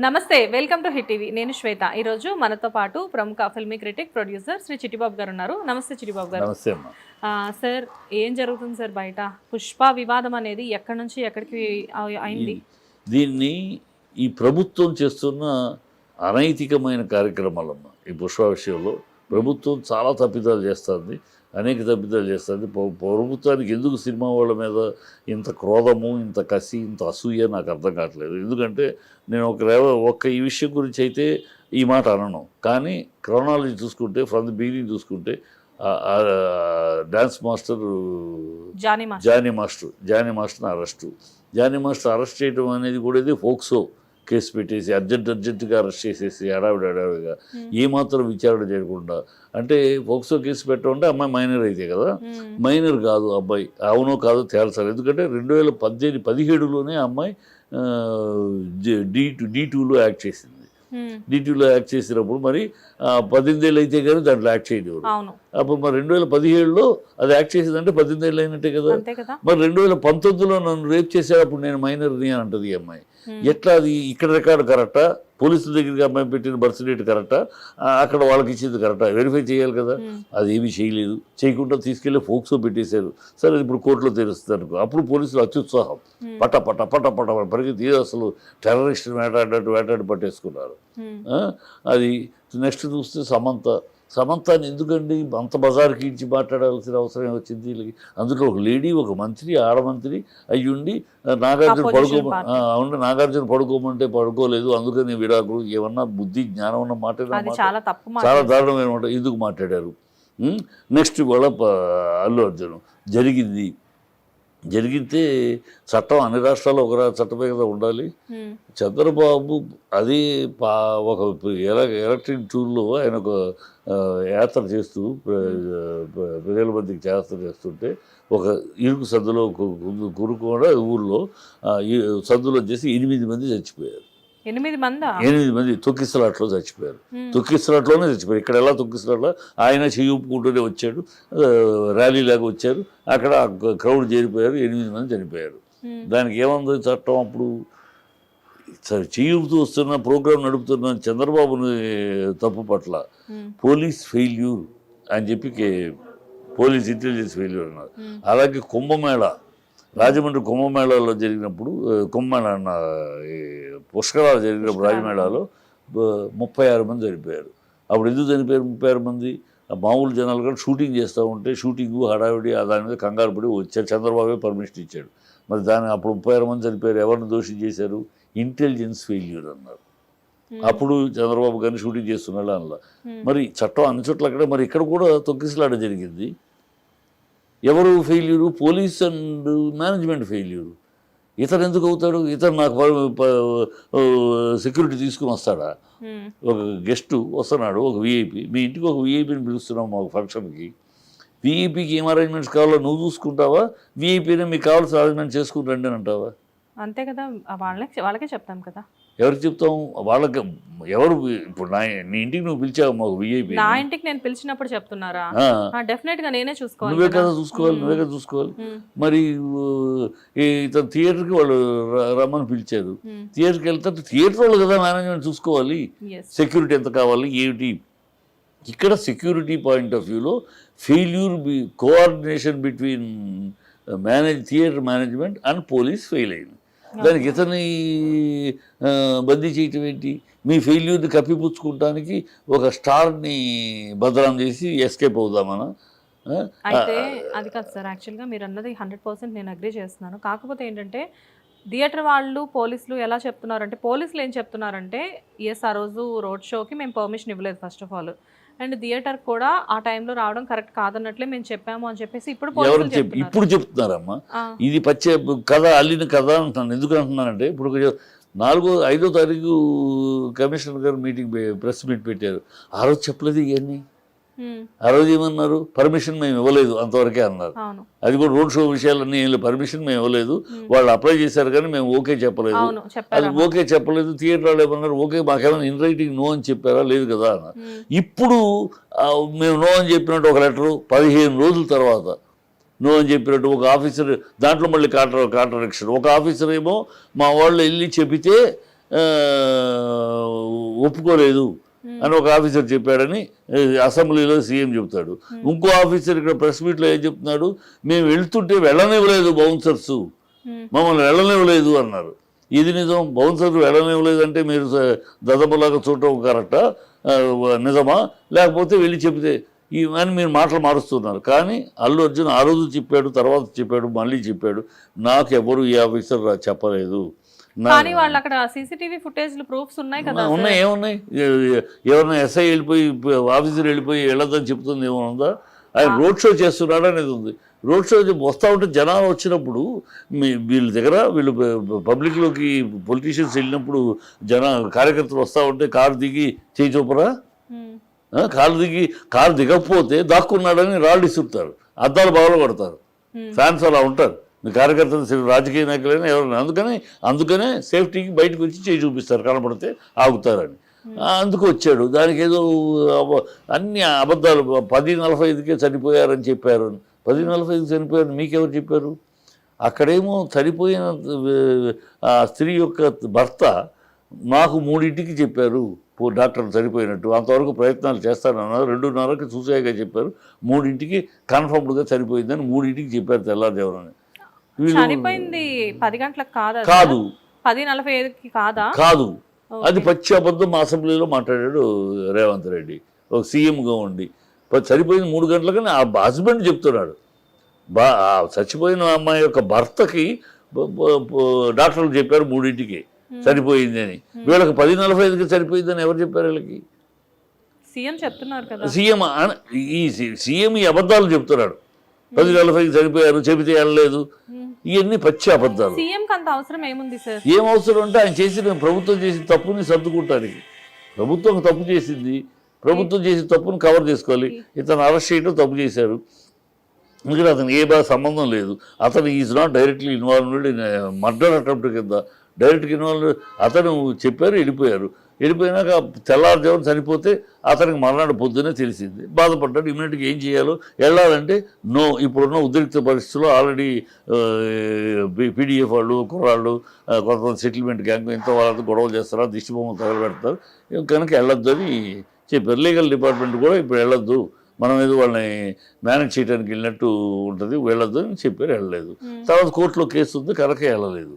నమస్తే welcome to hit TV. నేను శ్వేత. ఈరోజు మనతో పాటు ప్రముఖ filmy critic producer Shri Chittibabu గారు ఉన్నారు. నమస్తే చిట్టిబాబు గారు. నమస్తే సార్ ఏం జరుగుతుంది సార్ బయట? పుష్ప వివాదం అనేది ఎక్కడి నుంచి ఎక్కడికి అయి- అయింది? దీన్ని ఈ ప్రభుత్వం చేస్తున్న అనైతికమైన కార్యక్రమాలమ్మా. ఈ పుష్ప విషయంలో ప్రభుత్వం చాలా తప్పిదాలు చేస్తుంది. అనేక తప్పిదాలు చేస్తుంది. ప్ర- ప్రభుత్వానికి ఎందుకు సినిమా వాళ్ళ మీద ఇంత క్రోధము ఇంత కసి ఇంత అసూయ నాకు అర్థం కావట్లేదు. ఎందుకంటే నేను ఒక రేవ- ఒక్క ఈ విషయం గురించి అయితే ఈ మాట అనను. కానీ క్రోనాలజీ చూసుకుంటే ఫ్రమ్ ది బిగినింగ్ చూసుకుంటే dance master Jani master. Jani master Jani మాస్టర్ని అరెస్టు. జానీ మాస్టర్ అరెస్ట్ చేయడం అనేది కూడా ఇది ఫోక్సో కేసు పెట్టేసి అర్జెంట్ అర్జెంటుగా అరెస్ట్ చేసేసి హడావిడి హడావిడిగా ఏమాత్రం విచారణ చేయకుండా అంటే ఫోక్సో కేసు పెట్టడం అంటే అమ్మాయి మైనర్ అయితే కదా? మ్మ్. మైనర్ కాదు అబ్బాయి. అవునో కాదో తేల్చాలి. ఎందుకంటే రెండు వేల పద్దెనిమిది పదిహేడులోనే అమ్మాయి డి టూ డి టూలో యాక్ట్ చేసింది. మ్మ్. డి టూలో యాక్ట్ చేసినప్పుడు మరి ఆ, పద్దెనిమిది ఏళ్ళు అయితే కానీ దాంట్లో యాక్ట్ అవును. అప్పుడు మరి రెండు వేల పదిహేడులో అది యాక్ట్ చేసిందంటే పద్దెనిమిది ఏళ్ళు అయినట్టే కదా. మరి రెండు వేల పంతొమ్మిదిలో నన్ను రేప్ చేసేటప్పుడు నేను మైనర్ని అని అంటది ఈ అమ్మాయి. మ్మ్. ఎట్లా అది? ఇక్కడ రికార్డు కరెక్టా? పోలీసుల దగ్గరికి అమ్మాయి పెట్టిన బర్త్ డేట్ కరెక్టా? అక్కడ వాళ్ళకి ఇచ్చేది కరెక్టా? వెరిఫై చేయాలి కదా. అది ఏమీ చేయలేదు. చేయకుండా తీసుకెళ్ళి ఫోక్సో పెట్టేశారు. సరే ఇప్పుడు కోర్టులో తెలుస్తుంది అనుకో. అప్పుడు పోలీసులు అత్యుత్సాహం. మ్మ్. పట్ట పట్ట పట్ట పట్ట పరిగెత్తి అసలు టెర్రరిస్ట్ వేటాడినట్టు వేటాడి పట్టేసుకున్నారు. అది నెక్స్ట్ చూస్తే సమంత సమంతాన్ని ఎందుకండి? అంత బజార్కి ఇచ్చి మాట్లాడాల్సిన అవసరం వచ్చింది. వీళ్ళకి అందులో ఒక లేడీ ఒక మంత్రి ఆడమంత్రి అయ్యుండి నాగార్జున పడుకో. అవును నాగార్జున పడుకోమంటే పడుకోలేదు. అందుకని విడాకులు ఏమన్నా బుద్ధి జ్ఞానం ఉన్న మాట అది చాలా తప్పు మాట. చాలా దారుణమైన మాట. ఎందుకు మాట్లాడారు? నెక్స్ట్ వాళ్ళ అల్లు అర్జున్ జరిగింది. జరిగితే చట్టం అన్ని రాష్ట్రాల్లో ఒక చట్టమే కదా ఉండాలి. చంద్రబాబు అది పా ఒక ఎల- ఎలక్ట్రిక్ టూర్లో ఆయన ఒక యాత్ర చేస్తూ ప్ర- ప్ర- ప్రజల మధ్యకి యాత్ర చేస్తుంటే ఒక ఇరుకు సందులో ఆ, ఈ సందులో చేసి ఎనిమిది మంది చచ్చిపోయారు ఎనిమిది మందా? ఎనిమిది మంది తొక్కిసలాట్లో చచ్చిపోయారు. తొక్కిసలాట్లోనే చచ్చిపోయారు. ఇక్కడ ఎలా తొక్కిసలాట్లో ఆయన చెయ్యి ఊపుకుంటూనే వచ్చాడు ర్యాలీ లాగా వచ్చారు. అక్కడ క్రౌడ్ చేరిపోయారు. ఎనిమిది మంది చనిపోయారు. దానికి ఏముంది చట్టం అప్పుడు? సరే చేయూపుతూ వస్తున్న ప్రోగ్రాం నడుపుతున్న చంద్రబాబుని తప్పు పట్ల. పోలీస్ ఫెయిల్యూర్ అని చెప్పి పోలీస్ ఇంటెలిజెన్స్ ఫెయిల్యూర్ అన్నారు. అలాగే కుంభమేళ రాజమండ్రి కుంభమేళాలో జరిగినప్పుడు కుంభమేళ పుష్కరాలు జరిగినప్పుడు రాజమేళాలో ముప్పై ఆరు మంది చనిపోయారు. అప్పుడు ఎందుకు చనిపోయారు ముప్పై ఆరు మంది? మామూలు జనాలు కూడా షూటింగ్ చేస్తూ ఉంటే షూటింగ్ హడావిడి ఆ దాని మీద కంగారు పడి వచ్చారు. చంద్రబాబే పర్మిషన్ ఇచ్చాడు. మరి దాని అప్పుడు ముప్పై ఆరు మంది చనిపోయారు. ఎవరిని దోషి చేశారు? ఇంటెలిజెన్స్ ఫెయిల్యూర్ అన్నారు. అప్పుడు చంద్రబాబు గారిని షూటింగ్ చేస్తున్నాడు మ్మ్. మరి చట్టం అన్ని చోట్ల అక్కడ మరి ఇక్కడ కూడా తొక్కిసలాట జరిగింది. ఎవరు failure? Police and management failure. ఇతను ఎందుకు అవుతాడు? ఇతను నాకు సెక్యూరిటీ తీసుకుని వస్తాడా. ఒక గెస్ట్ వస్తున్నాడు ఒక విఐపి మీ ఇంటికి ఒక విఐపిని పిలుస్తున్నాం మాకు ఫంక్షన్కి. విఐపికి ఏం అరేంజ్మెంట్స్ కావాలో నువ్వు చూసుకుంటావా? విఐపీనే మీకు కావాల్సిన అరేంజ్మెంట్ చేసుకుని రండి అంటావా? అంతే కదా. వాళ్ళకి వాళ్ళకే చెప్తాం కదా. ఎవరికి చెప్తాం వాళ్ళకి ఎవరు ఇప్పుడు నా నీ ఇంటికి నువ్వు పిలిచావు మాకు విఐపి నా ఇంటికి నేను పిలిచినప్పుడు చెప్తున్నారా డెఫినెట్గా నేనే చూసుకోవాలి నువ్వే కదా. చూసుకోవాలి. నువ్వే కదా చూసుకోవాలి. మరి ఇతను థియేటర్కి వాళ్ళు రమ్మని పిలిచారు. థియేటర్కి వెళ్తే థియేటర్ వాళ్ళు కదా మేనేజ్మెంట్ చూసుకోవాలి. సెక్యూరిటీ ఎంత కావాలి ఏమిటి ఇక్కడ సెక్యూరిటీ పాయింట్ ఆఫ్ వ్యూలో failure be coordination between manage theatre management and police fail అయింది దానికి ఇతని బందీ చేయటం ఏంటి? మీ ఫెయిల్యూర్ని కప్పిపుచ్చుకుంటానికి ఒక స్టార్ని బదనాం చేసి ఎస్కేప్ అవుదామనా? అయితే అది కాదు సార్. యాక్చువల్గా మీరు అన్నది హండ్రెడ్ పర్సెంట్ నేను అగ్రీ చేస్తున్నాను. కాకపోతే ఏంటంటే థియేటర్ వాళ్ళు పోలీసులు ఎలా చెప్తున్నారంటే పోలీసులు ఏం చెప్తున్నారంటే ఎస్ ఆ రోజు రోడ్ షోకి మేము పర్మిషన్ ఇవ్వలేదు first of all and theatre కూడా ఆ టైంలో రావడం కరెక్ట్ కాదన్నట్లే మేము చెప్పాము అని చెప్పేసి ఇప్పుడు ఎవరు ఇప్పుడు చెప్తున్నారమ్మా. ఇది పచ్చే కథ అల్లిన కథ అంటున్నాను. ఎందుకు అంటున్నానంటే ఇప్పుడు నాలుగో ఐదో తారీఖు కమిషనర్ గారు మీటింగ్ ప్రెస్ మీట్ పెట్టారు. ఆ రోజు చెప్పలేదు ఇవన్నీ. ఆ రోజు ఏమన్నారు? పర్మిషన్ మేము ఇవ్వలేదు అంతవరకే అన్నారు. అది కూడా రోడ్ షో విషయాలన్నీ ఏం పర్మిషన్ మేము ఇవ్వలేదు. వాళ్ళు అప్లై చేశారు కానీ మేము ఓకే చెప్పలేదు. అది ఓకే చెప్పలేదు. థియేటర్ వాళ్ళు ఏమన్నారు? ఓకే మాకేమైనా ఇన్ రైటింగ్ నో అని చెప్పారా? లేదు కదా అన్నారు. ఇప్పుడు మేము నో అని చెప్పినట్టు ఒక లెటరు పదిహేను రోజుల తర్వాత నో అని చెప్పినట్టు ఒక ఆఫీసర్ దాంట్లో మళ్ళీ కాంట్రా కాంట్రడిక్షన్ ఒక ఆఫీసర్ ఏమో మా వాళ్ళు వెళ్ళి చెబితే ఒప్పుకోలేదు. అని ఒక ఆఫీసర్ చెప్పాడని అసెంబ్లీలో సీఎం చెప్తాడు ఇంకో ఆఫీసర్ ఇక్కడ ప్రెస్ మీట్లో ఏం చెప్తున్నాడు? మేము వెళ్తుంటే వెళ్ళనివ్వలేదు బౌన్సర్స్. Hmm. మమ్మల్ని వెళ్ళనివ్వలేదు అన్నారు. ఇది నిజం బౌన్సర్ వెళ్ళనివ్వలేదు అంటే మీరు దదపులాగా చూడటం కరెక్టా? నిజమా? లేకపోతే వెళ్ళి చెప్తే ఇవన్నీ మీరు మాటలు మారుస్తున్నారు. కానీ అల్లు అర్జున్ ఆ రోజు చెప్పాడు తర్వాత చెప్పాడు మళ్ళీ చెప్పాడు. నాకు ఎవరు ఈ ఆఫీసర్ చెప్పలేదు. కానీ వాళ్ళు అక్కడ సీసీటీవీ ఫుటేజ్ ప్రూఫ్స్ ఉన్నాయి కదా ఉన్నా- ఉన్నాయి ఏమున్నాయి? ఎవరైనా ఎస్ఐ వెళ్ళిపోయి ఆఫీసర్ వెళ్ళిపోయి వెళ్ళొద్దని చెప్తుంది ఏమైనా ఉందా? ఆయన రోడ్ షో చేస్తున్నాడు అనేది ఉంది. రోడ్ షో వస్తూ ఉంటే జనాలు వచ్చినప్పుడు మీ వీళ్ళ దగ్గర వీళ్ళు పబ్లిక్లోకి పొలిటీషియన్స్ వెళ్ళినప్పుడు జన కార్యకర్తలు వస్తూ ఉంటే కారు దిగి చేయి చూపరా? కారు దిగి కారు దిగకపోతే దాక్కున్నాడని రాళ్ళు ఇస్తుంటారు అద్దాలు బాగా కొడతారు. Hmm. ఫ్యాన్స్ అలా ఉంటారు. కార్యకర్తలు రాజకీయ నాయకులైనా ఎవరైనా అందుకని అందుకనే సేఫ్టీకి బయటకు వచ్చి చేయి చూపిస్తారు కనపడితే ఆగుతారని. అందుకు వచ్చాడు. దానికి ఏదో అన్ని అబద్ధాలు పది నలభై ఐదుకే చనిపోయారని చెప్పారు. పది నలభై ఐదు చనిపోయారు మీకెవరు చెప్పారు? అక్కడేమో చనిపోయిన ఆ స్త్రీ యొక్క భర్త నాకు మూడింటికి చెప్పారు. డాక్టర్ చనిపోయినట్టు. అంతవరకు ప్రయత్నాలు చేస్తానన్నారు రెండున్నరకి చూసాయిగా చెప్పారు. మూడింటికి కన్ఫర్మ్డ్గా చనిపోయిందని మూడింటికి చెప్పారు వీళ్ళు చనిపోయింది పది గంటలకు కాదా? కాదు. పది నలభై ఐదుకి కాదా? కాదు. అది పచ్చి అబద్ధం మా అసెంబ్లీలో మాట్లాడాడు రేవంత్ రెడ్డి. ఒక సీఎంగా ఉండి. చనిపోయింది మూడు గంటలకని ఆ హస్బెండ్ చెప్తున్నాడు. బా చచ్చిపోయిన అమ్మాయి యొక్క భర్తకి డాక్టర్లు చెప్పారు మూడింటికి. చనిపోయింది అని. వీళ్ళకి పది నలభై ఐదుకి చనిపోయిందని ఎవరు చెప్పారు వీళ్ళకి? సీఎం చెప్తున్నారు కదా. సీఎం ఈ సీఎం ఈ అబద్ధాలు చెప్తున్నాడు. పది నలభైకి చనిపోయారు చెబితే వెళ్ళలేదు. ఇవన్నీ పచ్చి అబద్ధాలు ఏం అవసరం అంటే ఆయన చేసిన ప్రభుత్వం చేసిన తప్పుని సర్దుకుంటానికి. ప్రభుత్వం తప్పు చేసింది ప్రభుత్వం చేసిన తప్పుని కవర్ చేసుకోవాలి. ఇతను అరెస్ట్ చేయడం తప్పు చేశారు ఎందుకంటే అతను ఏ బాగా సంబంధం లేదు. అతను is not directly involved in murder attempt కింద. డైరెక్ట్గా ఇన్వాల్వ్ అతను చెప్పారు వెళ్ళిపోయారు. వెళ్ళిపోయినాక తెల్లారుజామున చనిపోతే అతనికి మర్నాడు పొద్దునే తెలిసింది. బాధపడ్డాడు ఇమీడియట్గా ఏం చేయాలో? వెళ్ళాలంటే నో ఇప్పుడున్న ఉద్రిక్త పరిస్థితుల్లో ఆల్రెడీ పీడిఎఫ్ వాళ్ళు కుర్రాళ్ళు కొంతమంది సెటిల్మెంట్ గ్యాంగ్ ఇంత వాళ్ళతో గొడవలు చేస్తారా దిష్టి బొమ్మలు తగలబెడతారు. కనుక వెళ్ళొద్దు అని చెప్పారు. లీగల్ డిపార్ట్మెంట్ కూడా ఇప్పుడు వెళ్ళొద్దు. మనం ఏదో వాళ్ళని మేనేజ్ చేయడానికి వెళ్ళినట్టు ఉంటుంది వెళ్ళొద్దు అని చెప్పారు వెళ్ళలేదు. తర్వాత కోర్టులో కేసు ఉంది కనుక వెళ్ళలేదు.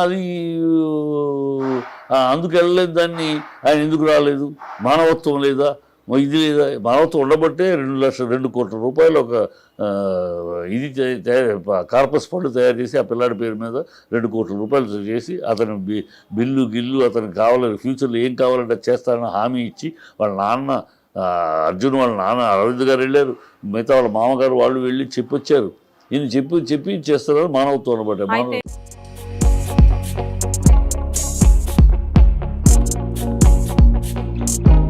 అది అందుకు వెళ్ళలేదు దాన్ని. ఆయన ఎందుకు రాలేదు? మానవత్వం లేదా? ఇది లేదా? మానవత్వం ఉండబట్టే రెండు లక్షల రెండు కోట్ల రూపాయలు ఒక ఇది కార్పస్ ఫండ్ తయారు చేసి ఆ పిల్లాడి పేరు మీద రెండు కోట్ల రూపాయలు చేసి అతను బిల్లు గిల్లు అతనికి కావాలని ఫ్యూచర్లో ఏం కావాలంటే చేస్తానని హామీ ఇచ్చి వాళ్ళ నాన్న అర్జున్ వాళ్ళ నాన్న అరవింద్ గారు వెళ్ళారు. మిగతా వాళ్ళ మామగారు వాళ్ళు వెళ్ళి చెప్పొచ్చారు. ఈయన చెప్పి చెప్పి చేస్తున్నారు మానవత్వం అనమాట మానవ you